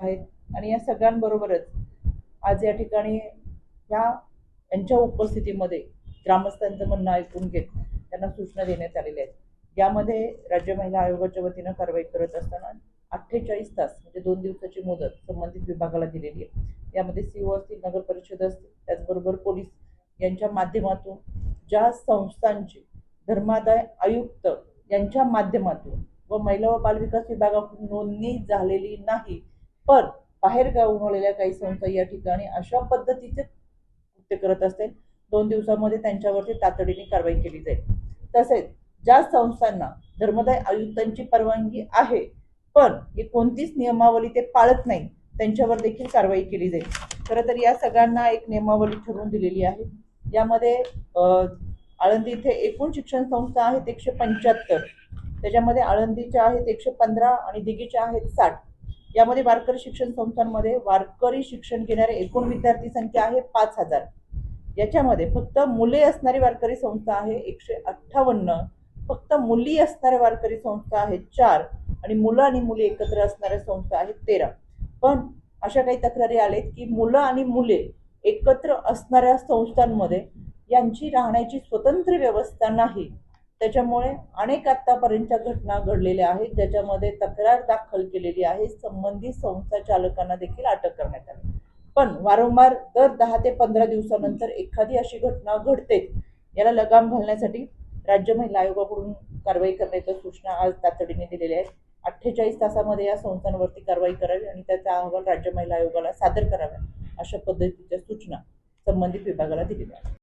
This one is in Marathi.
आहेत. आणि या सगळ्यांबरोबरच आज या ठिकाणी ह्या यांच्या उपस्थितीमध्ये ग्रामस्थांचं म्हणणं ऐकून घेत त्यांना सूचना देण्यात आलेल्या आहेत. यामध्ये राज्य महिला आयोगाच्या वतीनं कारवाई करत असताना अठ्ठेचाळीस तास म्हणजे दोन दिवसाची मुदत संबंधित विभागाला दिलेली आहे. यामध्ये सीओ असतील नगर परिषद असतील त्याचबरोबर पोलीस यांच्या माध्यमातून ज्या संस्थांची धर्मादाय आयुक्त यांच्या माध्यमातून व महिला व बालविकास विभागाकडून नोंदणी झालेली नाही पण बाहेर गावून आलेल्या काही संस्था या ठिकाणी अशा पद्धतीचे कृत्य करत असतील दोन दिवसामध्ये त्यांच्यावरती तातडीने कारवाई केली जाईल. तसेच ज्या संस्थांना धर्मदाय आयुक्तांची परवानगी आहे पण ही कोणतीच नियमावली ते पाळत नाही त्यांच्यावर देखील कारवाई केली जाईल. खरं तर या सगळ्यांना एक नियमावली ठरवून दिलेली आहे. यामध्ये आळंदी इथे एकूण शिक्षण संस्था आहेत एकशे पंच्याहत्तर. त्याच्यामध्ये आळंदीच्या आहेत एकशे पंधरा आणि दिघीच्या आहेत साठ. यामध्ये वारकरी शिक्षण संस्थांमध्ये वारकरी शिक्षण घेणारे एकूण विद्यार्थी संख्या आहे पाच हजार. याच्यामध्ये फक्त मुले असणारी वारकरी संस्था आहे एकशे अठ्ठावन्न फक्त मुली असणाऱ्या वारकरी संस्था आहेत चार आणि मुलं आणि मुली एकत्र असणाऱ्या संस्था आहेत तेरा. पण अशा काही तक्रारी आलेत की मुलं आणि मुले एकत्र असणाऱ्या संस्थांमध्ये यांची राहण्याची स्वतंत्र व्यवस्था नाही. त्याच्यामुळे अनेक आत्तापर्यंतच्या घटना घडलेल्या आहेत ज्याच्यामध्ये तक्रार दाखल केलेली आहे. संबंधित संस्था चालकांना देखील अटक करण्यात आली. पण वारंवार दर दहा ते पंधरा दिवसानंतर एखादी अशी घटना घडते याला लगाम घालण्यासाठी राज्य महिला आयोगाकडून कारवाई करण्याच्या सूचना आज तातडीने दिलेल्या आहेत. अठ्ठेचाळीस तासामध्ये या संस्थांवरती कारवाई करावी आणि त्याचा अहवाल राज्य महिला आयोगाला सादर करावा अशा पद्धतीच्या सूचना संबंधित विभागाला दिलेल्या आहेत.